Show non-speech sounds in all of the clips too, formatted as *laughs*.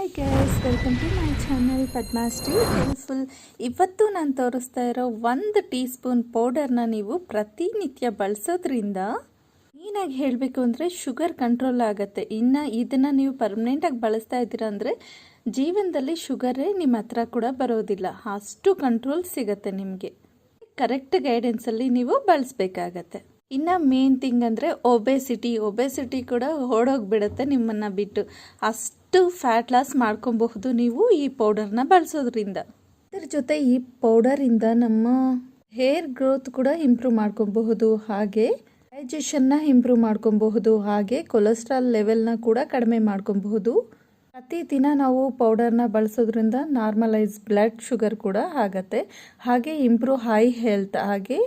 Hi guys welcome to my channel Padmashree helpful ಇವತ್ತು ನಾನು ತೋರಿಸ್ತಾ ಇರೋ ಒಂದು ಟೀ ಸ್ಪೂನ್ ಪೌಡರ್ನ ನೀವು ಪ್ರತಿನಿತ್ಯ ಬಳಸೋದ್ರಿಂದ ಮೇನಾಗಿ ಹೇಳಬೇಕು ಅಂದರೆ ಶುಗರ್ ಕಂಟ್ರೋಲ್ ಆಗುತ್ತೆ. ಇನ್ನು ಇದನ್ನು ನೀವು ಪರ್ಮನೆಂಟಾಗಿ ಬಳಸ್ತಾ ಇದ್ದೀರಾ ಅಂದರೆ ಜೀವನದಲ್ಲಿ ಶುಗರೇ ನಿಮ್ಮ ಹತ್ರ ಕೂಡ ಬರೋದಿಲ್ಲ. ಅಷ್ಟು ಕಂಟ್ರೋಲ್ ಸಿಗುತ್ತೆ ನಿಮಗೆ. ಕರೆಕ್ಟ್ ಗೈಡೆನ್ಸಲ್ಲಿ ನೀವು ಬಳಸಬೇಕಾಗತ್ತೆ. ಇನ್ನು ಮೇನ್ ಥಿಂಗ್ ಅಂದರೆ ಒಬೆಸಿಟಿ ಒಬೆಸಿಟಿ ಕೂಡ ಓಡೋಗ್ಬಿಡುತ್ತೆ ನಿಮ್ಮನ್ನು ಬಿಟ್ಟು. ಅಷ್ಟು ಫ್ಯಾಟ್ ಲಾಸ್ ಮಾಡ್ಕೊಬಹುದು ನೀವು ಈ ಪೌಡರ್ನ ಬಳಸೋದ್ರಿಂದ. ಇದ್ರ ಜೊತೆ ಈ ಪೌಡರಿಂದ ನಮ್ಮ ಹೇರ್ ಗ್ರೋತ್ ಕೂಡ ಇಂಪ್ರೂವ್ ಮಾಡ್ಕೊಬಹುದು. ಹಾಗೆ ಡೈಜೆಷನ್ನ ಇಂಪ್ರೂವ್ ಮಾಡ್ಕೊಬಹುದು. ಹಾಗೆ ಕೊಲೆಸ್ಟ್ರಾಲ್ ಲೆವೆಲ್ನ ಕೂಡ ಕಡಿಮೆ ಮಾಡ್ಕೊಬಹುದು. ಪ್ರತಿದಿನ ನಾವು ಪೌಡರ್ನ ಬಳಸೋದ್ರಿಂದ ನಾರ್ಮಲೈಸ್ ಬ್ಲಡ್ ಶುಗರ್ ಕೂಡ ಆಗತ್ತೆ. ಹಾಗೆ ಇಂಪ್ರೂವ್ ಹೈ ಹೆಲ್ತ್ ಹಾಗೆ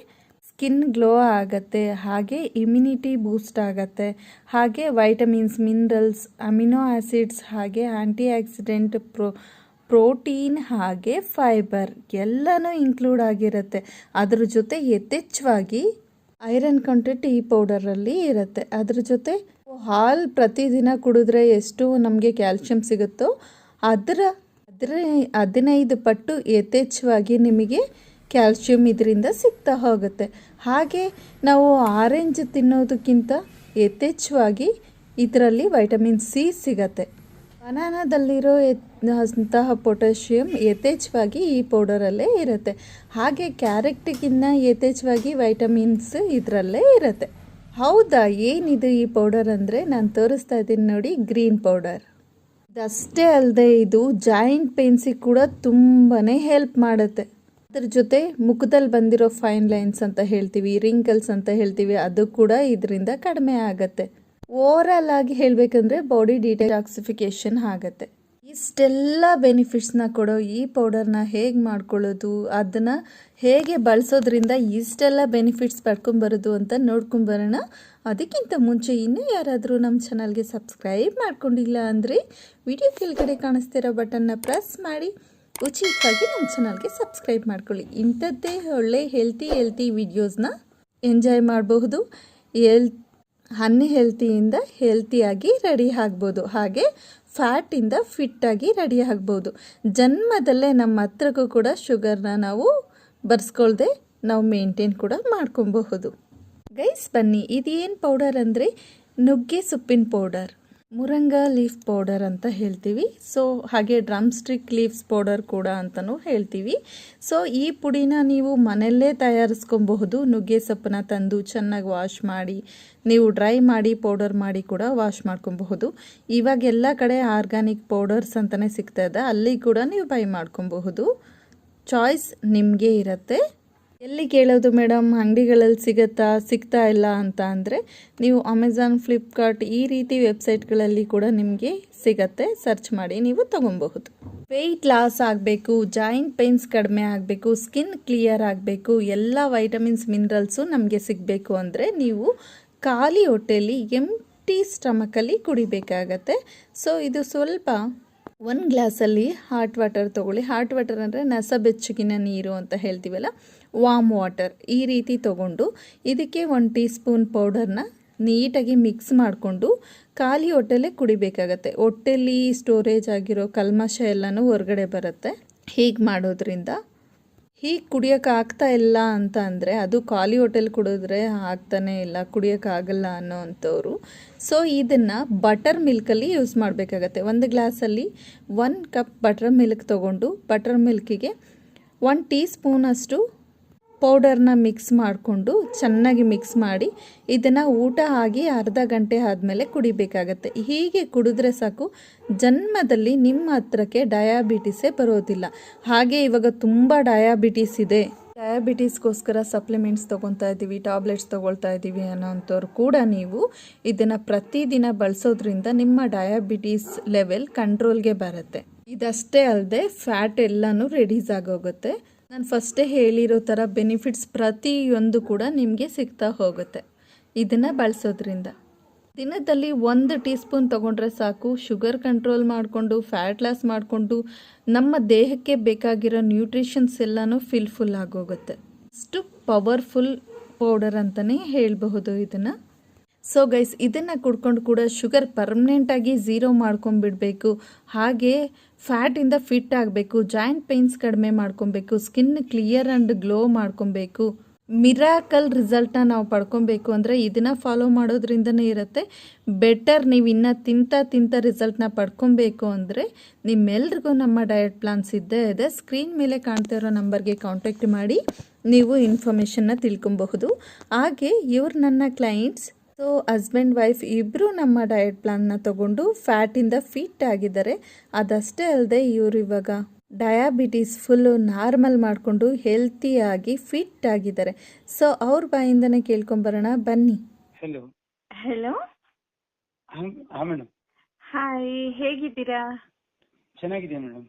ಸ್ಕಿನ್ ಗ್ಲೋ ಆಗುತ್ತೆ, ಹಾಗೆ ಇಮ್ಯುನಿಟಿ ಬೂಸ್ಟ್ ಆಗುತ್ತೆ, ಹಾಗೆ ವೈಟಮಿನ್ಸ್, ಮಿನರಲ್ಸ್, ಅಮಿನೋ ಆ್ಯಸಿಡ್ಸ್ ಹಾಗೆ ಆ್ಯಂಟಿ ಆಕ್ಸಿಡೆಂಟ್ ಪ್ರೋ, ಪ್ರೋಟೀನ್, ಹಾಗೆ ಫೈಬರ್ ಎಲ್ಲನೂ ಇನ್ಕ್ಲೂಡ್ ಆಗಿರುತ್ತೆ. ಅದ್ರ ಜೊತೆ ಯಥೇಚ್ಛವಾಗಿ ಐರನ್ ಕಂಟೆಂಟ್ ಈ ಪೌಡರಲ್ಲಿ ಇರುತ್ತೆ. ಅದ್ರ ಜೊತೆ ಹಾಲು ಪ್ರತಿದಿನ ಕುಡಿದ್ರೆ ಎಷ್ಟು ನಮಗೆ ಕ್ಯಾಲ್ಶಿಯಂ ಸಿಗುತ್ತೋ ಅದರ ಅದರ ಹದಿನೈದು ಪಟ್ಟು ಯಥೇಚ್ಛವಾಗಿ ನಿಮಗೆ ಕ್ಯಾಲ್ಶಿಯಂ ಇದರಿಂದ ಸಿಗ್ತಾ ಹೋಗುತ್ತೆ. ಹಾಗೆ ನಾವು ಆರೆಂಜ್ ತಿನ್ನೋದಕ್ಕಿಂತ ಯಥೇಚ್ಛವಾಗಿ ಇದರಲ್ಲಿ ವೈಟಮಿನ್ ಸಿ ಸಿಗತ್ತೆ. ಬನಾನದಲ್ಲಿರೋ ಅಂತಹ ಪೊಟ್ಯಾಷಿಯಂ ಯಥೇಚ್ಛವಾಗಿ ಈ ಪೌಡರಲ್ಲೇ ಇರುತ್ತೆ. ಹಾಗೆ ಕ್ಯಾರೆಟ್ಗಿನ್ನ ಯಥೇಚ್ಛವಾಗಿ ವೈಟಮಿನ್ಸ್ ಇದರಲ್ಲೇ ಇರುತ್ತೆ. ಹೌದಾ? ಏನಿದು ಈ ಪೌಡರ್ ಅಂದರೆ? ನಾನು ತೋರಿಸ್ತಾ ಇದ್ದೀನಿ ನೋಡಿ, ಗ್ರೀನ್ ಪೌಡರ್. ಇದಷ್ಟೇ ಅಲ್ಲದೆ ಇದು ಜಾಯಿಂಟ್ ಪೇನ್ಸಿಗೆ ಕೂಡ ತುಂಬಾ ಹೆಲ್ಪ್ ಮಾಡುತ್ತೆ. ಅದ್ರ ಜೊತೆ ಮುಖದಲ್ಲಿ ಬಂದಿರೋ ಫೈನ್ ಲೈನ್ಸ್ ಅಂತ ಹೇಳ್ತೀವಿ ರಿಂಕಲ್ಸ್ ಅಂತ ಹೇಳ್ತೀವಿ, ಅದು ಕೂಡ ಇದರಿಂದ ಕಡಿಮೆ ಆಗುತ್ತೆ. ಓವರಾಲ್ ಆಗಿ ಹೇಳಬೇಕಂದ್ರೆ ಬಾಡಿ ಡಿಟಾಕ್ಸಿಫಿಕೇಶನ್ ಆಗುತ್ತೆ. ಇಷ್ಟೆಲ್ಲ ಬೆನಿಫಿಟ್ಸ್ನ ಕೊಡೋ ಈ ಪೌಡರ್ನ ಹೇಗೆ ಮಾಡ್ಕೊಳ್ಳೋದು, ಅದನ್ನು ಹೇಗೆ ಬಳಸೋದ್ರಿಂದ ಇಷ್ಟೆಲ್ಲ ಬೆನಿಫಿಟ್ಸ್ ಪಡ್ಕೊಂಬರೋದು ಅಂತ ನೋಡ್ಕೊಂಬರೋಣ ಅದಕ್ಕಿಂತ ಮುಂಚೆ ಇನ್ನೂ ಯಾರಾದರೂ ನಮ್ಮ ಚಾನಲ್ಗೆ ಸಬ್ಸ್ಕ್ರೈಬ್ ಮಾಡ್ಕೊಂಡಿಲ್ಲ ಅಂದರೆ ವಿಡಿಯೋ ಕೆಳಗಡೆ ಕಾಣಿಸ್ತಿರೋ ಬಟನ್ನ ಪ್ರೆಸ್ ಮಾಡಿ. ಉಚಿತವಾಗಿ ನಮ್ಮ ಚಾನಲ್ಗೆ ಸಬ್ಸ್ಕ್ರೈಬ್ ಮಾಡ್ಕೊಳ್ಳಿ. ಇಂಥದ್ದೇ ಒಳ್ಳೆ ಹೆಲ್ತಿ ಹೆಲ್ತಿ ವಿಡಿಯೋಸ್ನ ಎಂಜಾಯ್ ಮಾಡಬಹುದು. ಎಲ್ ಹೆಲ್ತಿಯಿಂದ ಹೆಲ್ತಿಯಾಗಿ ರೆಡಿ ಆಗ್ಬೋದು. ಹಾಗೆ ಫ್ಯಾಟಿಂದ ಫಿಟ್ಟಾಗಿ ರೆಡಿ ಆಗ್ಬೋದು. ಜನ್ಮದಲ್ಲೇ ನಮ್ಮ ಹತ್ರಕ್ಕೂ ಕೂಡ ಶುಗರ್ನ ನಾವು ಬರ್ಸ್ಕೊಳ್ದೆ ನಾವು ಮೇಂಟೈನ್ ಕೂಡ ಮಾಡ್ಕೊಬಹುದು ಗೈಸ್ ಬನ್ನಿ. ಇದೇನು ಪೌಡರ್ ಅಂದರೆ ನುಗ್ಗೆ ಸೊಪ್ಪಿನ ಪೌಡರ್ ಮುರಂಗ ಲೀಫ್ ಪೌಡರ್ ಅಂತ ಹೇಳ್ತೀವಿ. ಸೊ ಹಾಗೆ ಡ್ರಮ್ ಸ್ಟಿಕ್ ಲೀವ್ಸ್ ಪೌಡರ್ ಕೂಡ ಅಂತಲೂ ಹೇಳ್ತೀವಿ. ಸೊ ಈ ಪುಡಿನ ನೀವು ಮನೆಯಲ್ಲೇ ತಯಾರಿಸ್ಕೊಬಹುದು. ನುಗ್ಗೆ ಸೊಪ್ಪನ್ನ ತಂದು ಚೆನ್ನಾಗಿ ವಾಶ್ ಮಾಡಿ, ನೀವು ಡ್ರೈ ಮಾಡಿ, ಪೌಡರ್ ಮಾಡಿ ಕೂಡ ವಾಶ್ ಮಾಡ್ಕೊಬಹುದು. ಇವಾಗ ಎಲ್ಲ ಕಡೆ ಆರ್ಗ್ಯಾನಿಕ್ ಪೌಡರ್ಸ್ ಅಂತಲೇ ಸಿಗ್ತಾ ಇದೆ. ಅಲ್ಲಿ ಕೂಡ ನೀವು ಬೈ ಮಾಡ್ಕೊಬಹುದು. ಚಾಯ್ಸ್ ನಿಮಗೆ ಇರುತ್ತೆ. ಎಲ್ಲಿ ಕೇಳೋದು ಮೇಡಮ್? ಅಂಗಡಿಗಳಲ್ಲಿ ಸಿಗುತ್ತಾ, ಸಿಗ್ತಾ ಇಲ್ಲ ಅಂತ ಅಂದರೆ ನೀವು ಅಮೆಝಾನ್ ಫ್ಲಿಪ್ಕಾರ್ಟ್ ಈ ರೀತಿ ವೆಬ್ಸೈಟ್ಗಳಲ್ಲಿ ಕೂಡ ನಿಮಗೆ ಸಿಗತ್ತೆ. ಸರ್ಚ್ ಮಾಡಿ ನೀವು ತೊಗೊಬಹುದು ವೆಯ್ಟ್ ಲಾಸ್ ಆಗಬೇಕು ಜಾಯಿಂಟ್ ಪೇನ್ಸ್ ಕಡಿಮೆ ಆಗಬೇಕು ಸ್ಕಿನ್ ಕ್ಲಿಯರ್ ಆಗಬೇಕು, ಎಲ್ಲ ವೈಟಮಿನ್ಸ್ ಮಿನರಲ್ಸು ನಮಗೆ ಸಿಗಬೇಕು ಅಂದರೆ ನೀವು ಖಾಲಿ ಹೊಟ್ಟೆಯಲ್ಲಿ ಎಂಟಿ ಸ್ಟಮಕಲ್ಲಿ ಕುಡಿಬೇಕಾಗತ್ತೆ. ಸೊ ಇದು ಸ್ವಲ್ಪ ಒಂದು ಗ್ಲಾಸಲ್ಲಿ ಹಾಟ್ ವಾಟರ್ ತೊಗೊಳ್ಳಿ. ಹಾಟ್ ವಾಟರ್ ಅಂದರೆ ನಸ ಬೆಚ್ಚಗಿನ ನೀರು ಅಂತ ಹೇಳ್ತೀವಲ್ಲ ವಾಮ್ ವಾಟರ್ ಈ ರೀತಿ ತಗೊಂಡು ಇದಕ್ಕೆ ಒಂದು ಟೀ ಸ್ಪೂನ್ ಪೌಡರ್ನ ನೀಟಾಗಿ ಮಿಕ್ಸ್ ಮಾಡಿಕೊಂಡು ಖಾಲಿ ಹೊಟ್ಟೆಲೇ ಕುಡಿಬೇಕಾಗತ್ತೆ. ಹೊಟ್ಟೆಲಿ ಸ್ಟೋರೇಜ್ ಆಗಿರೋ ಕಲ್ಮಶ ಎಲ್ಲನೂ ಹೊರಗಡೆ ಬರುತ್ತೆ. ಹೀಗೆ ಮಾಡೋದ್ರಿಂದ ಹೀಗೆ ಕುಡಿಯೋಕ್ಕಾಗ್ತಾ ಇಲ್ಲ ಅಂತ ಅಂದರೆ ಅದು ಖಾಲಿ ಹೋಟೆಲ್ ಕುಡಿದ್ರೆ ಆಗ್ತಾನೇ ಇಲ್ಲ ಕುಡಿಯೋಕ್ಕಾಗಲ್ಲ ಅನ್ನೋ ಅಂಥವ್ರು. ಸೊ ಇದನ್ನು ಬಟರ್ ಮಿಲ್ಕಲ್ಲಿ ಯೂಸ್ ಮಾಡಬೇಕಾಗತ್ತೆ. ಒಂದು ಗ್ಲಾಸಲ್ಲಿ ಒನ್ ಕಪ್ ಬಟರ್ ಮಿಲ್ಕ್ ತೊಗೊಂಡು ಬಟರ್ ಮಿಲ್ಕಿಗೆ ಒನ್ ಟೀ ಸ್ಪೂನಷ್ಟು ಪೌಡರ್ನ ಮಿಕ್ಸ್ ಮಾಡಿಕೊಂಡು ಚೆನ್ನಾಗಿ ಮಿಕ್ಸ್ ಮಾಡಿ ಇದನ್ನು ಊಟ ಆಗಿ ಅರ್ಧ ಗಂಟೆ ಆದಮೇಲೆ ಕುಡಿಬೇಕಾಗತ್ತೆ. ಹೀಗೆ ಕುಡಿದ್ರೆ ಸಾಕು. ಜನ್ಮದಲ್ಲಿ ನಿಮ್ಮ ಹತ್ರಕ್ಕೆ ಡಯಾಬಿಟಿಸೇ ಬರೋದಿಲ್ಲ. ಹಾಗೆ ಇವಾಗ ತುಂಬ ಡಯಾಬಿಟಿಸ್ ಇದೆ. ಡಯಾಬಿಟೀಸ್ಗೋಸ್ಕರ ಸಪ್ಲಿಮೆಂಟ್ಸ್ ತೊಗೊತಾ ಇದ್ದೀವಿ, ಟ್ಯಾಬ್ಲೆಟ್ಸ್ ತೊಗೊಳ್ತಾ ಇದ್ದೀವಿ ಅನ್ನೋಂಥವ್ರು ಕೂಡ ನೀವು ಇದನ್ನು ಪ್ರತಿದಿನ ಬಳಸೋದ್ರಿಂದ ನಿಮ್ಮ ಡಯಾಬಿಟೀಸ್ ಲೆವೆಲ್ ಕಂಟ್ರೋಲ್ಗೆ ಬರುತ್ತೆ. ಇದಷ್ಟೇ ಅಲ್ಲದೆ ಫ್ಯಾಟ್ ಎಲ್ಲನೂ ರೆಡ್ಯೂಸ್ ಆಗೋಗುತ್ತೆ. ನಾನು ಫಸ್ಟೇ ಹೇಳಿರೋ ಥರ ಬೆನಿಫಿಟ್ಸ್ ಪ್ರತಿಯೊಂದು ಕೂಡ ನಿಮಗೆ ಸಿಗ್ತಾ ಹೋಗುತ್ತೆ. ಇದನ್ನು ಬಳಸೋದ್ರಿಂದ. ದಿನದಲ್ಲಿ ಒಂದು ಟೀ ಸ್ಪೂನ್ ತೊಗೊಂಡ್ರೆ ಸಾಕು. ಶುಗರ್ ಕಂಟ್ರೋಲ್ ಮಾಡಿಕೊಂಡು ಫ್ಯಾಟ್ ಲಾಸ್ ಮಾಡಿಕೊಂಡು, ನಮ್ಮ ದೇಹಕ್ಕೆ ಬೇಕಾಗಿರೋ ನ್ಯೂಟ್ರಿಷನ್ಸ್ ಎಲ್ಲನೂ ಫಿಲ್ಫುಲ್ ಆಗೋಗುತ್ತೆ. ಅಷ್ಟು ಪವರ್ಫುಲ್ ಪೌಡರ್ ಅಂತಲೇ ಹೇಳಬಹುದು ಇದನ್ನು. ಸೊ ಗೈಸ್ ಇದನ್ನು ಕುಡ್ಕೊಂಡು ಕೂಡ ಶುಗರ್ ಪರ್ಮನೆಂಟಾಗಿ ಝೀರೋ ಮಾಡ್ಕೊಂಡ್ಬಿಡ್ಬೇಕು. ಹಾಗೆ ಫ್ಯಾಟಿಂದ ಫಿಟ್ ಆಗಬೇಕು, ಜಾಯಿಂಟ್ ಪೇನ್ಸ್ ಕಡಿಮೆ ಮಾಡ್ಕೊಬೇಕು, ಸ್ಕಿನ್ ಕ್ಲಿಯರ್ ಆ್ಯಂಡ್ ಗ್ಲೋ ಮಾಡ್ಕೊಬೇಕು. ಮಿರಾಕಲ್ ರಿಸಲ್ಟ್ನ ನಾವು ಪಡ್ಕೊಬೇಕು ಅಂದರೆ ಇದನ್ನು ಫಾಲೋ ಮಾಡೋದ್ರಿಂದನೇ ಇರುತ್ತೆ. ಬೆಟರ್ ನೀವು ಇನ್ನು ತಿಂತ ತಿಂತ ರಿಸಲ್ಟ್ನ ಪಡ್ಕೊಬೇಕು ಅಂದರೆ ನಿಮ್ಮೆಲ್ರಿಗೂ ನಮ್ಮ ಡಯಟ್ ಪ್ಲಾನ್ಸ್ ಇದ್ದೇ ಇದೆ. ಸ್ಕ್ರೀನ್ ಮೇಲೆ ಕಾಣ್ತಾ ಇರೋ ನಂಬರ್ಗೆ ಕಾಂಟ್ಯಾಕ್ಟ್ ಮಾಡಿ, ನೀವು ಇನ್ಫಾರ್ಮೇಷನ್ನ ತಿಳ್ಕೊಬಹುದು. ಹಾಗೆ ಇವ್ರು ನನ್ನ ಕ್ಲೈಂಟ್ಸ್ ಸೊ ಹಸ್ಬೆಂಡ್ ವೈಫ್ ಇಬ್ಬರು ನಮ್ಮ ಡಯಟ್ ಪ್ಲಾನ್ನ ತಗೊಂಡು ಫ್ಯಾಟಿಂದ ಫಿಟ್ ಆಗಿದ್ದಾರೆ. ಅದಷ್ಟೇ ಅಲ್ಲದೆ ಇವರು ಇವಾಗ ಡಯಾಬಿಟೀಸ್ ಫುಲ್ಲು ನಾರ್ಮಲ್ ಮಾಡಿಕೊಂಡು ಹೆಲ್ತಿಯಾಗಿ ಫಿಟ್ ಆಗಿದ್ದಾರೆ. ಸೊ ಅವ್ರ ಬಾಯಿಂದನೇ ಕೇಳ್ಕೊಂಬರೋಣ ಬನ್ನಿ. ಹಲೋ ಹಲೋ ಹಾಂ ಮೇಡಮ್ ಹಾಯ್ ಹೇಗಿದ್ದೀರಾ? ಚೆನ್ನಾಗಿದೆ ಮೇಡಮ್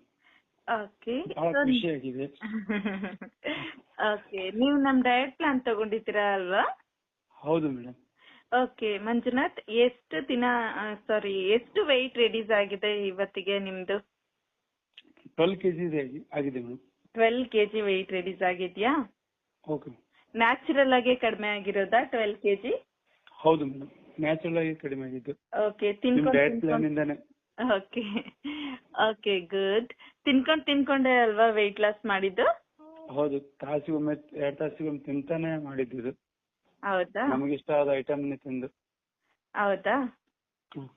ಓಕೆ ಖುಷಿಯಾಗಿದೆ. *laughs* ಓಕೆ ನೀವು ನಮ್ಮ ಡಯಟ್ ಪ್ಲಾನ್ ತಗೊಂಡಿದ್ದೀರಾ ಅಲ್ವಾ? ಹೌದು ಮೇಡಮ್ ಓಕೆ ಮಂಜುನಾಥ್ ಎಷ್ಟು ದಿನ ಸಾರಿ ಎಷ್ಟು weight ರೆಡ್ಯೂಸ್ ಆಗಿದೆ ಇವತ್ತಿಗೆ ನಿಮ್ದು? ಟ್ವೆಲ್ ಕೆ ಜಿ ಆಗಿದೆ madam twelve KG weight reduce ಆಗಿದ್ಯಾ? ಓಕೆ. ನ್ಯಾಚುರಲ್ ಆಗಿ ಕಡಿಮೆ ಆಗಿರೋದಾ ಟ್ವೆಲ್ ಕೆಜಿ ಹೌದು ಮೇಡಮ್ ನ್ಯಾಚುರಲ್ ಆಗಿ ಕಡಿಮೆ ಆಗಿದ್ದು. ಓಕೆ ಡಯಟ್ ಪ್ಲಾನ್ ಇಂದಾನೆ. ಓಕೆ ಓಕೆ ಗುಡ್ ತಿನ್ಕೊಂಡ್ ತಿನ್ಕೊಂಡೆ ಅಲ್ವಾ ವೆಯ್ಟ್ ಲಾಸ್ ಮಾಡಿದ್ದು? ಹೌದು ತಾಸಿಗೊಮ್ಮೆ ಎರಡು ತಾಸಿಗೊಮ್ಮೆ ತಿಂತಾನೆ ಮಾಡಿದ್ದು ಇದು. ಹೌದಾ? ನಮಗೆ ಇಷ್ಟ ಆದ ಐಟಮ್ನೇ ತಿಂದು. ಹೌದಾ? ಹ್ಮ್.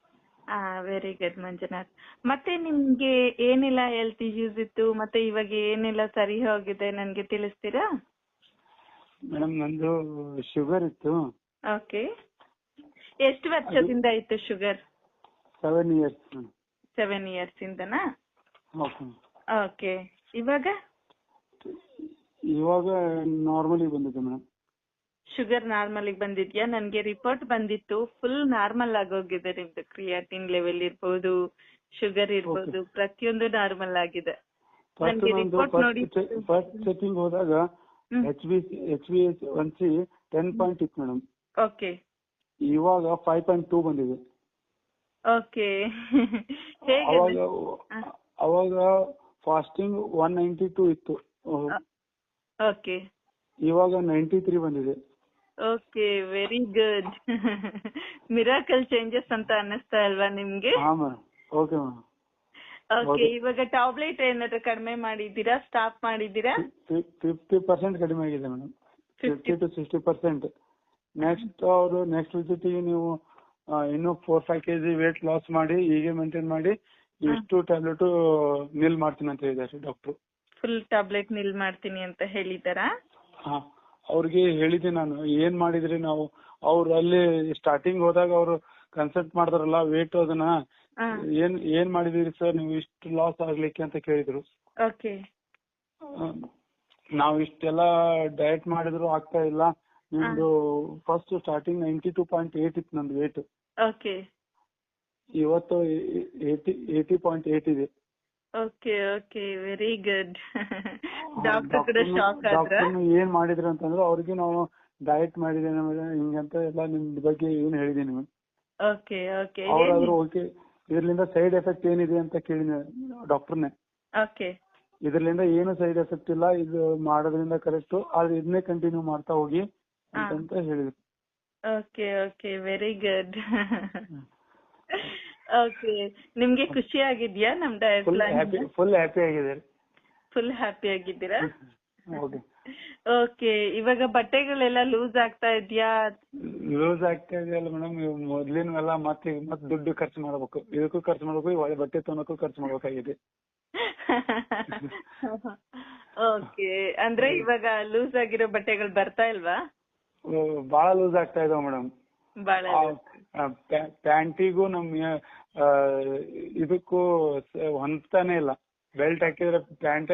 ಆ ವೆರಿ ಗುಡ್ ಮಂಜುನಾಥ್. ಮತ್ತೆ ನಿಮ್ಗೆ ಏನೆಲ್ಲ ಹೆಲ್ತ್ ಇಶ್ಯೂಸ್ ಇತ್ತು? ಮತ್ತೆ ಇವಾಗ ಏನೆಲ್ಲ ಸರಿ ಹೋಗಿದೆ ನನ್ಗೆ ತಿಳಿಸ್ತೀರಾ? ಮೇಡಮ್ ನಂದು ಶುಗರ್ ಇತ್ತು. ಓಕೆ ಎಷ್ಟು ವರ್ಷದಿಂದ ಇತ್ತು sugar seven years seven years ಇಂದನಾ? ಓಕೆ ಇವಾಗ? ಇವಾಗ ನಾರ್ಮಲಿ ಬಂದಿದೆ ಮೇಡಮ್. ಶುಗರ್ ನಾರ್ಮಲ್ ಬಂದಿದ್ಯಾ? ನನ್ಗೆ ರಿಪೋರ್ಟ್ ಬಂದಿತ್ತು. ಫುಲ್ ನಾರ್ಮಲ್ ಆಗೋಗಿದೆ ನಿಮ್ದು ಕ್ರಿಯಾಟಿನ್ ಲೆವೆಲ್ ಇರ್ಬೋದು ಶುಗರ್ ಇರ್ಬೋದು ಪ್ರತಿಯೊಂದು ನಾರ್ಮಲ್ ಆಗಿದೆ. Report ಫಸ್ಟ್ ಚೆಕಿಂಗ್ ಹೋದಾಗ ಹ್ಮ್. H B H B S one C ten point ಇತ್ತು ಮೇಡಮ್. ಓಕೆ ಇವಾಗ ಫೈವ್ ಪಾಯಿಂಟ್ ಟೂ ಬಂದಿದೆ. ಓಕೆ *laughs* ಅವಾಗ ಅವಾಗ ಫಾಸ್ಟಿಂಗ್ ಒನ್ ನೈಂಟಿ ಟೂ ಇತ್ತು. ಓಕೆ ಇವಾಗ ನೈಂಟಿ ತ್ರೀ ಬಂದಿದೆ. Okay very good. *laughs* Miracle changes ಅಂತ ಅನ್ನಿಸ್ತಾ ಅಲ್ವಾ ನಿಮ್ಗೆ? ಹಾ ಮೇಡಮ್ ಓಕೆ ಮೇಡಮ್ ಓಕೆ. ಇವಾಗ ಟಾಬ್ಲೆಟ್ ಏನಾದ್ರು ಕಡಿಮೆ ಮಾಡಿದ್ದೀರಾ? ಸ್ಟಾಪ್ ಮಾಡಿದ್ದೀರಾ? ಫಿಫ್ಟಿ ಪರ್ಸೆಂಟ್ ಕಡಿಮೆ ಆಗಿದೆ madam fifty to sixty percent next ಅವರು ನೆಕ್ಸ್ಟ್ ವಿಸಿಟಿಗೆ ನೀವು ಇನ್ನೂ four five KG weight loss ಮಾಡಿ ಹೀಗೆ ಮೇಂಟೈನ್ ಮಾಡಿ ಇಷ್ಟು ಟ್ಯಾಬ್ಲೆಟ್ ನಿಲ್ ಮಾಡ್ತೀನಿ ಅಂತ ಹೇಳಿದ್ದಾರೆ ಡಾಕ್ಟರ್ ಫುಲ್ ಟ್ಯಾಬ್ಲೆಟ್ ನಿಲ್ ಮಾಡ್ತೀನಿ ಅಂತ ಹೇಳಿದಾರಾ ಹಾ. ಅವ್ರಿಗೆ ಹೇಳಿದೆ ನಾನು ಏನ್ ಮಾಡಿದ್ರಿ ನಾವು? ಅವ್ರು ಅಲ್ಲಿ ಸ್ಟಾರ್ಟಿಂಗ್ ಹೋದಾಗ ಅವರು ಕನ್ಸಲ್ಟ್ ಮಾಡಿದ್ರಲ್ಲ ವೇಟ್ ಅದನ್ನ. ಏನ್ ಏನ್ ಮಾಡಿದಿರಿ ಸರ್ ನೀವು ಇಷ್ಟು ಲಾಸ್ ಆಗ್ಲಿಕ್ಕೆ ಅಂತ ಕೇಳಿದ್ರು. ನಾವು ಇಷ್ಟೆಲ್ಲ ಡಯಟ್ ಮಾಡಿದ್ರು ಆಗ್ತಾ ಇಲ್ಲ. ನಿಮ್ದು first starting ninety two point eight ಇತ್ತು ನಂದು ವೇಟ್ ಇವತ್ತು ಏಟಿ ಏಟಿ ಪಾಯಿಂಟ್ ಏಟ್ ಇದೆ. Okay okay very good doctor ಕೂಡ ಶಾಕ್ ಆದ್ರ? ಡಾಕ್ಟರ್ ಏನ್ ಮಾಡಿದ್ರು ಅಂತಂದ್ರೆ ಅವ್ರಿಗೆ ನಾವು ಡಯಟ್ ಮಾಡಿದ್ದೇನೆ ಹಿಂಗಂತ ಎಲ್ಲ ನಿಮ್ ಬಗ್ಗೆ ಏನ್ ಹೇಳಿದೀನಿ ಓಕೆ ಓಕೆ ಅವ್ರಾದ್ರೂ ಓಕೆ ಇದರಿಂದ ಸೈಡ್ ಎಫೆಕ್ಟ್ ಏನಿದೆ ಅಂತ ಕೇಳಿದ ಡಾಕ್ಟರ್ನೇ ಓಕೆ ಇದರಿಂದ ಏನು ಸೈಡ್ ಎಫೆಕ್ಟ್ ಇಲ್ಲ ಇದು ಮಾಡೋದ್ರಿಂದ ಕರೆಕ್ಟ್ ಆದ್ರೆ ಇದನ್ನೇ ಕಂಟಿನ್ಯೂ ಮಾಡ್ತಾ ಹೋಗಿ ಅಂತ ಹೇಳಿದ್ರು. Okay okay very good okay ನಿಮ್ಗೆ ಖುಷಿ ಆಗಿದ್ಯಾ ನಮ್ diet full happy full happy ಆಗಿದ್ದಾರೆ. ಫುಲ್ ಹ್ಯಾಪಿ ಆಗಿದ್ದೀರಾ? ಓಕೆ. ಓಕೆ ಇವಾಗ ಬಟ್ಟೆಗಳೆಲ್ಲ ಲೂಸ್ ಆಗ್ತಾ ಇದ್ಯಾ? ಲೂಸ್ ಆಗ್ತಾ ಇದೆಯಲ್ಲ ಮೇಡಮ್ ಮೊದ್ಲಿನವೆಲ್ಲ ಮತ್ತೆ ಮತ್ತೆ ದುಡ್ಡು ಖರ್ಚು ಮಾಡ್ಬೇಕು. ಇದಕ್ಕೂ ಖರ್ಚು ಮಾಡ್ಬೇಕು ಈ ಒಳ್ಳೆ ಬಟ್ಟೆ ತೊಗೊಳಕ್ಕೂ ಖರ್ಚು ಮಾಡ್ಬೇಕಾಗಿದೆ. ಓಕೆ ಅಂದ್ರೆ ಇವಾಗ ಲೂಸ್ ಆಗಿರೋ ಬಟ್ಟೆಗಳು ಬರ್ತಾ ಇಲ್ವಾ? ಬಾಳ ಬಹಳ ಲೂಸ್ ಆಗ್ತಾ ಇದಾವ ಮೇಡಮ್ ಪ್ಯಾಂಟಿಗೂ ನಮ್ ಆ, ಇದಕ್ಕೂ ಹೊಂದ್ತಾನೆ ಇಲ್ಲ. ಬೆಲ್ಟ್ ಹಾಕಿದ್ರೆ ಪ್ಯಾಂಟ್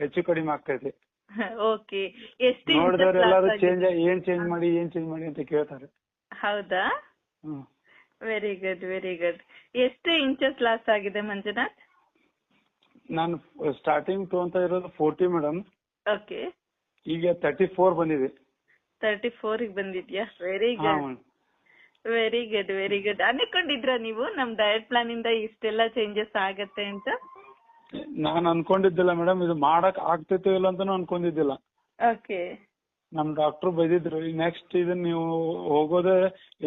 ಹೆಚ್ಚು ಕಡಿಮೆ ಆಗ್ತೈತೆ. *laughs* ಓಕೆ ಎಷ್ಟು inches ನೋಡಿದವ್ರು ಎಲ್ಲಾರು ಚೇಂಜ್ ಏನ್ ಚೇಂಜ್ ಮಾಡಿ ಏನ್ ಚೇಂಜ್ ಮಾಡಿ ಅಂತ ಕೇಳ್ತಾರೆ. ಹೌದಾ? ವೆರಿ ಗುಡ್ ವೆರಿ ಗುಡ್ ಎಷ್ಟು ಇಂಚಸ್ ಲಾಸ್ ಆಗಿದೆ ಮಂಜುನಾಥ್? ನಾನು ಸ್ಟಾರ್ಟಿಂಗ್ ತಗೊಂತ ಇರೋದು ಫೋರ್ಟಿ ಮೇಡಮ್ ಓಕೆ ಈಗ ತರ್ಟಿ ಫೋರ್ ಬಂದಿದೆ. ತರ್ಟಿ ಫೋರ್ ಬಂದಿದ್ಯಾ? Very good very good very good ಅನ್ಕೊಂಡಿದ್ರ ನೀವು? ನಮ್ ಡಯಟ್ ಪ್ಲಾನ್ ಇಂದ ಇಷ್ಟೆಲ್ಲ ಚೇಂಜಸ್ ಆಗತ್ತೆ ಅಂತ? ನಾನ್ ಅನ್ಕೊಂಡಿದ್ದಿಲ್ಲ ಮೇಡಮ್ ಇದು ಮಾಡಕ್ ಆಗ್ತೈತೋ ಇಲ್ಲ ಅಂತಾನು ಅನ್ಕೊಂಡಿದ್ದಿಲ್ಲ. ಓಕೆ ನಮ್ ಡಾಕ್ಟರ್ ಬೈದಿದ್ರು ನೆಕ್ಸ್ಟ್ ಇದನ್ನ ನೀವು ಹೋಗೋದೇ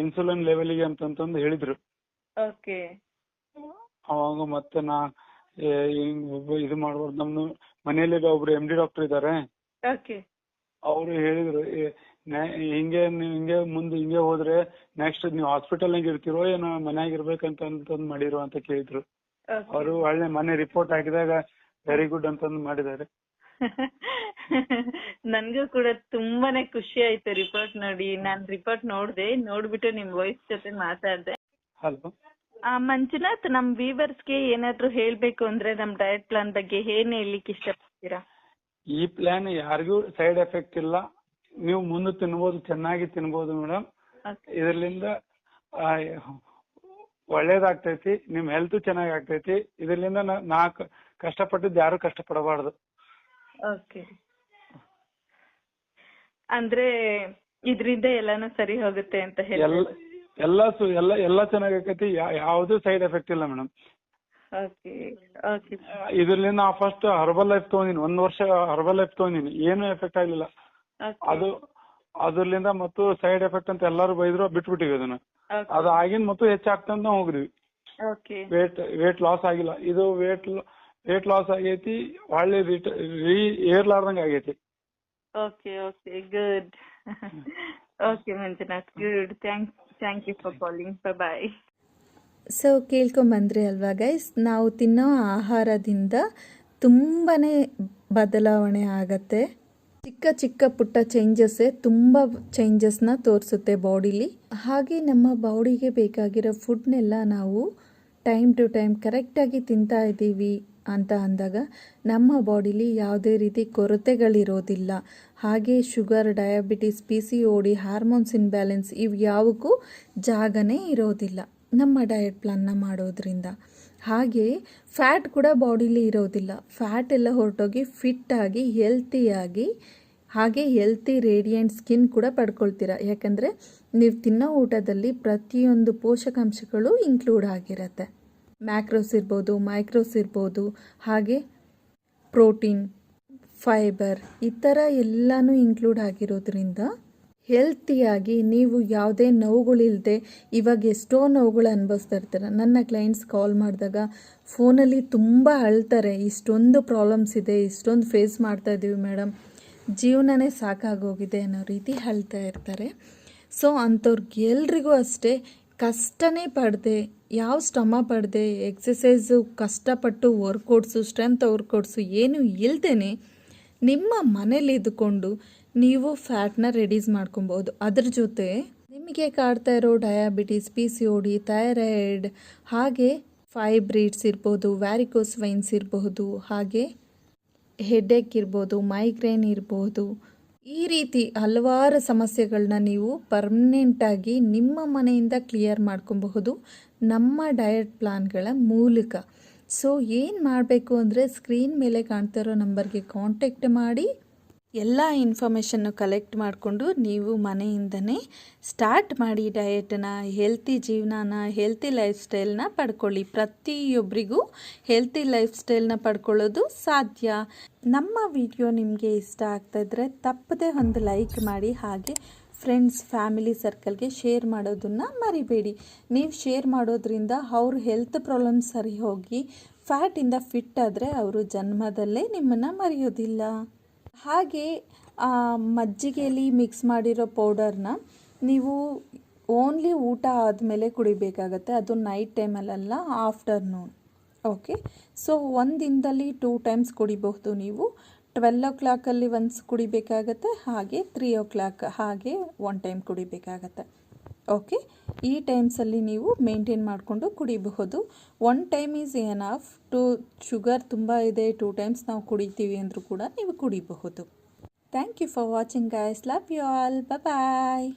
ಇನ್ಸುಲಿನ್ ಲೆವೆಲ್ಗೆ ಅಂತಂತಂದು ಹೇಳಿದ್ರು. ಓಕೆ ಅವಾಗ ಮತ್ತೆ ನಾ ಇದು ಮಾಡ್ಬಾರ್ದು. ನಮ್ದು ಮನೇಲಿ ಒಬ್ರು ಎಂ ಡಿ ಡಾಕ್ಟರ್ ಇದಾರೆ. ಓಕೆ ಅವ್ರು ಹೇಳಿದ್ರು ಹಿಂಗೆ ನೀವ್ ಹಿಂಗೆ ಮುಂದೆ ಹಿಂಗೆ ಹೋದ್ರೆ ನೆಕ್ಸ್ಟ್ ನೀವು ಹಾಸ್ಪಿಟಲ್ ಇರ್ತೀರೋ ಏನೋ ಮನ್ಯಾಗ ಇರ್ಬೇಕಂತ ಅಂತಂದ್ ಮಾಡಿರೋ ಅಂತ ಕೇಳಿದ್ರು. ಅವರು ಒಳ್ಳೆ ಮನೆ ರಿಪೋರ್ಟ್ ಹಾಕಿದಾಗ ವೆರಿ ಗುಡ್ ಅಂತಂದ್ ಮಾಡಿದ್ದಾರೆ. *laughs* ನನ್ಗೂ ಕೂಡ ತುಂಬಾನೇ ಖುಷಿ ಆಯ್ತು ರಿಪೋರ್ಟ್ ನೋಡಿ. ನಾನ್ ರಿಪೋರ್ಟ್ ನೋಡ್ದೆ ನೋಡ್ಬಿಟ್ಟು ನಿಮ್ ವೈಫ್ ಜೊತೆ ಮಾತಾಡ್ದೆ. ಹಲೋ ಆ ಮಂಜುನಾಥ್ ನಮ್ ವೀವರ್ಸ್ಗೆ ಏನಾದ್ರು ಹೇಳ್ಬೇಕು ಅಂದ್ರೆ ನಮ್ ಡಯಟ್ ಪ್ಲಾನ್ ಬಗ್ಗೆ ಏನ್ ಹೇಳ್ಲಿಕ್ಕೆ ಇಷ್ಟಪಡ್ತೀರಾ? ಈ ಪ್ಲಾನ್ ಯಾರಿಗೂ ಸೈಡ್ ಎಫೆಕ್ಟ್ ಇಲ್ಲ. ನೀವು ಮುಂದೆ ತಿನ್ಬೋದು ಚೆನ್ನಾಗಿ ತಿನ್ಬೋದು ಮೇಡಮ್. ಇದರಿಂದ ಒಳ್ಳೇದಾಗ್ತೈತಿ ನಿಮ್ ಹೆಲ್ತ್ ಚೆನ್ನಾಗಿ ಆಗ್ತೈತಿ ಇದರಿಂದ ನಾ- ಕಷ್ಟಪಟ್ಟಿದ್ದು ಯಾರು ಕಷ್ಟಪಡಬಾರ್ದು. ಓಕೆ ಅಂದ್ರೆ ಇದ್ರಿಂದ ಎಲ್ಲಾನು ಸರಿ ಹೋಗುತ್ತೆ ಅಂತ ಹೇಳಿ. ಎಲ್ಲ ಎಲ್ಲ ಚೆನ್ನಾಗಿ ಆಕೈತಿ ಯಾ- ಯಾವ್ದು ಸೈಡ್ ಎಫೆಕ್ಟ್ ಇಲ್ಲ ಮೇಡಮ್. ಇದರಿಂದ ನಾ ಫಸ್ಟ್ ಹರ್ಬಲ್ ಲೈಫ್ ತಗೊಂಡಿನಿ. ಒಂದ್ ವರ್ಷ ಹರ್ಬಲ್ ಲೈಫ್ ತಗೊಂಡಿನಿ. ಏನು ಎಫೆಕ್ಟ್ ಆಗ್ಲಿಲ್ಲ. ಅದು ಅದ್ರಲಿಂದ ಮತ್ತು ಸೈಡ್ ಎಫೆಕ್ಟ್ ಅಂತ ಎಲ್ಲಾರು ಬೈದ್ರು ಬಿಟ್ಬಿಟ್ಟಿವಿ ಅದನ್ನ. ಅದು ಆಗಿನ ಮತ್ತು ಹೆಚ್ಚಾಗ್ತಂತ ಹೋಗಿದ್ವಿ. ಓಕೆ ವೇಟ್ ವೇಟ್ ಲಾಸ್ ಆಗಿಲ್ಲ. ಇದು ವೇಟ್ ವೇಟ್ ಲಾಸ್ ಆಗೈತಿ ಒಳ್ಳೆ ರೀ ಏರ್ಲಾರ್ದಂಗ ಆಗೈತಿ. Okay okay good okay Manjunath good thank thank you for calling bye bye so ಕೇಳ್ಕೊಂಬಂದ್ರಿ ಅಲ್ವಾ ಗೈಸ್ ನಾವು ತಿನ್ನೋ ಆಹಾರದಿಂದ ತುಂಬಾ ಬದಲಾವಣೆ ಆಗತ್ತೆ. ಚಿಕ್ಕ ಚಿಕ್ಕ ಪುಟ್ಟ ಚೇಂಜಸ್ಸೇ ತುಂಬ ಚೇಂಜಸ್ನ ತೋರಿಸುತ್ತೆ ಬಾಡಿಲಿ. ಹಾಗೆ ನಮ್ಮ ಬಾಡಿಗೆ ಬೇಕಾಗಿರೋ ಫುಡ್ನೆಲ್ಲ ನಾವು ಟೈಮ್ ಟು ಟೈಮ್ ಕರೆಕ್ಟಾಗಿ ತಿಂತಾ ಇದ್ದೀವಿ ಅಂತ ಅಂದಾಗ ನಮ್ಮ ಬಾಡಿಲಿ ಯಾವುದೇ ರೀತಿ ಕೊರತೆಗಳಿರೋದಿಲ್ಲ. ಹಾಗೆ sugar diabetes P C O D hormones imbalance ಇವು ಯಾವಕ್ಕೂ ಜಾಗನೇ ಇರೋದಿಲ್ಲ ನಮ್ಮ ಡಯಟ್ ಪ್ಲಾನ್ನ ಮಾಡೋದ್ರಿಂದ. ಹಾಗೆ ಫ್ಯಾಟ್ ಕೂಡ ಬಾಡಿಲಿ ಇರೋದಿಲ್ಲ. ಫ್ಯಾಟ್ ಎಲ್ಲ ಹೊರಟೋಗಿ ಫಿಟ್ಟಾಗಿ ಹೆಲ್ತಿಯಾಗಿ ಹಾಗೆ ಹೆಲ್ತಿ ರೇಡಿಯಂಟ್ ಸ್ಕಿನ್ ಕೂಡ ಪಡ್ಕೊಳ್ತೀರಾ. ಯಾಕಂದರೆ ನೀವು ತಿನ್ನೋ ಊಟದಲ್ಲಿ ಪ್ರತಿಯೊಂದು ಪೋಷಕಾಂಶಗಳು ಇನ್ಕ್ಲೂಡ್ ಆಗಿರುತ್ತೆ. ಮ್ಯಾಕ್ರೋಸ್ ಇರ್ಬೋದು ಮೈಕ್ರೋಸ್ ಇರ್ಬೋದು, ಹಾಗೆ ಪ್ರೋಟೀನ್ ಫೈಬರ್ ಈ ಥರ ಎಲ್ಲನೂ ಇನ್ಕ್ಲೂಡ್ ಆಗಿರೋದ್ರಿಂದ ಹೆಲ್ತಿಯಾಗಿ ನೀವು ಯಾವುದೇ ನೋವುಗಳಿಲ್ಲದೆ ಇವಾಗ ಎಷ್ಟೋ ನೋವುಗಳು ಅನುಭವಿಸ್ತಾ ಇರ್ತಾರೆ. ನನ್ನ ಕ್ಲೈಂಟ್ಸ್ ಕಾಲ್ ಮಾಡಿದಾಗ ಫೋನಲ್ಲಿ ತುಂಬ ಅಳ್ತಾರೆ. ಇಷ್ಟೊಂದು ಪ್ರಾಬ್ಲಮ್ಸ್ ಇದೆ, ಇಷ್ಟೊಂದು ಫೇಸ್ ಮಾಡ್ತಾ ಇದ್ದೀವಿ ಮೇಡಮ್ ಜೀವನನೇ ಸಾಕಾಗೋಗಿದೆ ಅನ್ನೋ ರೀತಿ ಅಳ್ತಾ ಇರ್ತಾರೆ. ಸೊ ಅಂಥವ್ರಿಗೆ ಎಲ್ರಿಗೂ ಅಷ್ಟೇ ಕಷ್ಟನೇ ಪಡದೆ, ಯಾವ ಶ್ರಮ ಪಡದೆ ಎಕ್ಸಸೈಸು ಕಷ್ಟಪಟ್ಟು ವರ್ಕೌಟ್ಸು ಸ್ಟ್ರೆಂತ್ ವರ್ಕೌಟ್ಸು ಏನು ಇಲ್ದೇ ನಿಮ್ಮ ಮನೇಲಿ ಇದ್ದುಕೊಂಡು ನೀವು ಫ್ಯಾಟ್ನ ರೆಡ್ಯೂಸ್ ಮಾಡ್ಕೊಬೋದು. ಅದ್ರ ಜೊತೆ ನಿಮಗೆ ಕಾಡ್ತಾ ಇರೋ diabetes P C O D thyroid, ಹಾಗೆ ಫೈಬ್ರಿಡ್ಸ್ ಇರ್ಬೋದು ವ್ಯಾರಿಕೋಸ್ ವೈನ್ಸ್ ಇರಬಹುದು ಹಾಗೆ ಹೆಡ್ಡೇಕ್ ಇರ್ಬೋದು ಮೈಗ್ರೇನ್ ಇರ್ಬೋದು. ಈ ರೀತಿ ಹಲವಾರು ಸಮಸ್ಯೆಗಳನ್ನ ನೀವು ಪರ್ಮನೆಂಟಾಗಿ ನಿಮ್ಮ ಮನೆಯಿಂದ ಕ್ಲಿಯರ್ ಮಾಡ್ಕೊಬಹುದು ನಮ್ಮ ಡಯಟ್ ಪ್ಲಾನ್ಗಳ ಮೂಲಕ. ಸೊ ಏನು ಮಾಡಬೇಕು ಅಂದರೆ ಸ್ಕ್ರೀನ್ ಮೇಲೆ ಕಾಣ್ತಾ ಇರೋ ನಂಬರ್ಗೆ ಕಾಂಟ್ಯಾಕ್ಟ್ ಮಾಡಿ. ಎಲ್ಲ ಇನ್ಫಾರ್ಮೇಷನ್ನು ಕಲೆಕ್ಟ್ ಮಾಡಿಕೊಂಡು ನೀವು ಮನೆಯಿಂದನೇ ಸ್ಟಾರ್ಟ್ ಮಾಡಿ ಡಯೆಟನ್ನ ಹೆಲ್ತಿ ಜೀವನನ ಹೆಲ್ತಿ ಲೈಫ್ ಸ್ಟೈಲ್ನ ಪಡ್ಕೊಳ್ಳಿ. ಪ್ರತಿಯೊಬ್ಬರಿಗೂ ಹೆಲ್ತಿ ಲೈಫ್ ಸ್ಟೈಲ್ನ ಪಡ್ಕೊಳ್ಳೋದು ಸಾಧ್ಯ. ನಮ್ಮ ವಿಡಿಯೋ ನಿಮಗೆ ಇಷ್ಟ ಆಗ್ತಾ ಇದ್ರೆ ತಪ್ಪದೆ ಒಂದು ಲೈಕ್ ಮಾಡಿ, ಹಾಗೆ ಫ್ರೆಂಡ್ಸ್ ಫ್ಯಾಮಿಲಿ ಸರ್ಕಲ್ಗೆ ಶೇರ್ ಮಾಡೋದನ್ನು ಮರಿಬೇಡಿ. ನೀವು ಶೇರ್ ಮಾಡೋದ್ರಿಂದ ಅವ್ರ ಹೆಲ್ತ್ ಪ್ರಾಬ್ಲಮ್ ಸರಿ ಹೋಗಿ ಫ್ಯಾಟಿಂದ ಫಿಟ್ ಆದರೆ ಅವರು ಜನ್ಮದಲ್ಲೇ ನಿಮ್ಮನ್ನು ಮರೆಯೋದಿಲ್ಲ. ಹಾಗೆ ಮಜ್ಜಿಗೆಯಲ್ಲಿ ಮಿಕ್ಸ್ ಮಾಡಿರೋ ಪೌಡರ್ನ ನೀವು ಓನ್ಲಿ ಊಟ ಆದಮೇಲೆ ಕುಡಿಬೇಕಾಗತ್ತೆ. ಅದು ನೈಟ್ ಟೈಮಲ್ಲೆಲ್ಲ ಆಫ್ಟರ್ನೂನ್ ಓಕೆ ಸೊ ಒಂದು ದಿನದಲ್ಲಿ ಟೂ ಟೈಮ್ಸ್ ಕುಡಿಬಹುದು ನೀವು. ಟ್ವೆಲ್ ಓ ಕ್ಲಾಕಲ್ಲಿ ಒನ್ಸ್ ಕುಡಿಬೇಕಾಗತ್ತೆ, ಹಾಗೆ ತ್ರೀ ಓ ಕ್ಲಾಕ್ ಹಾಗೆ ಒನ್ ಟೈಮ್ ಕುಡಿಬೇಕಾಗತ್ತೆ. ಓಕೆ? ಈ ಟೈಮ್ಸಲ್ಲಿ ನೀವು ಮೇಂಟೈನ್ ಮಾಡಿಕೊಂಡು ಕುಡಿಬಹುದು. One time is enough to sugar ತುಂಬ ಇದೆ. ಟೂ ಟೈಮ್ಸ್ ನಾವು ಕುಡಿತೀವಿ ಅಂದರೂ ಕೂಡ ನೀವು ಕುಡಿಬಹುದು. Thank you for watching guys love you all bye